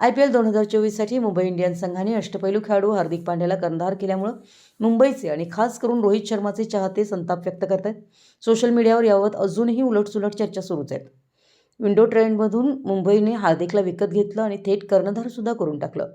I P L दोन हजार चोवीससाठी मुंबई इंडियन्स संघाने अष्टपैलू खेळाडू हार्दिक पांड्याला कर्णधार केल्यामुळं मुंबईचे आणि खास करून रोहित शर्माचे चाहते संताप व्यक्त करत आहेत. सोशल मीडियावर याबाबत अजूनही उलटसुलट चर्चा सुरूच आहेत. विंडो ट्रेंडमधून मुंबईने हार्दिकला विकत घेतलं आणि थेट कर्णधारसुद्धा करून टाकलं.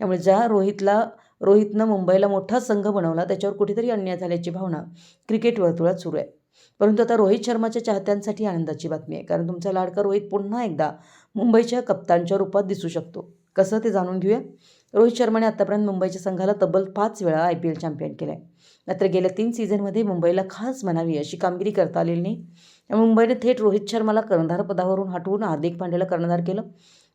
त्यामुळे ज्या रोहितला रोहितनं मुंबईला मोठा संघ बनवला त्याच्यावर कुठेतरी अन्याय झाल्याची भावना क्रिकेट वर्तुळात सुरू आहे. परंतु आता रोहित शर्माच्या चाहत्यांसाठी आनंदाची बातमी आहे. कारण तुमचा लाडका रोहित पुन्हा एकदा मुंबईच्या कप्तानच्या रूपात दिसू शकतो. कसं ते जाणून घेऊया? रोहित शर्माने आत्तापर्यंत मुंबईच्या संघाला तब्बल पाच वेळा आय पी एल चॅम्पियन केलं आहे मात्र गेल्या तीन सीझनमध्ये मुंबईला खास म्हणावी अशी कामगिरी करता आलेली नाही. मुंबईने थेट रोहित शर्माला कर्णधार पदावरून हटवून हार्दिक पांड्याला कर्णधार केलं.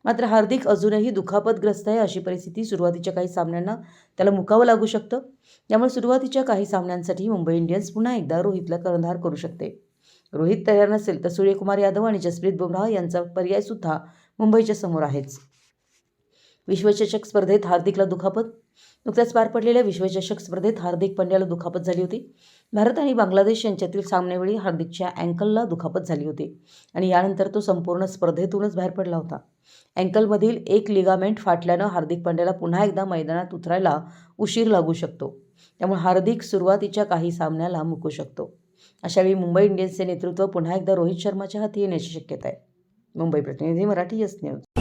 मात्र हार्दिक अजूनही दुखापतग्रस्त आहे अशी परिस्थिती सुरुवातीच्या काही सामन्यांना त्याला मुकावं लागू शकतं. त्यामुळे सुरुवातीच्या काही सामन्यांसाठी मुंबई इंडियन्स पुन्हा एकदा रोहितला कर्णधार करू शकते. रोहित तयार नसेल तर सूर्यकुमार यादव आणि जसप्रीत बुमराह यांचा पर्यायसुद्धा मुंबईच्या समोर आहेच. विश्वचषक स्पर्धेत हार्दिकला दुखापत? नुकत्याच पार पडलेल्या विश्वचषक स्पर्धेत हार्दिक पंड्याला दुखापत झाली होती. भारत आणि बांगलादेश यांच्यातील सामन्यावेळी हार्दिकच्या अँकलला दुखापत झाली होती आणि यानंतर तो संपूर्ण स्पर्धेतूनच बाहेर पडला होता. अँकलमधील एक लिगामेंट फाटल्यानं हार्दिक पांड्याला पुन्हा एकदा मैदानात उतरायला उशीर लागू शकतो. त्यामुळे हार्दिक सुरुवातीच्या काही सामन्याला मुकू शकतो. अशावेळी मुंबई इंडियन्सचे नेतृत्व पुन्हा एकदा रोहित शर्माच्या हाती येण्याची शक्यता आहे. मुंबई प्रतिनिधी मराठी यस न्यूज.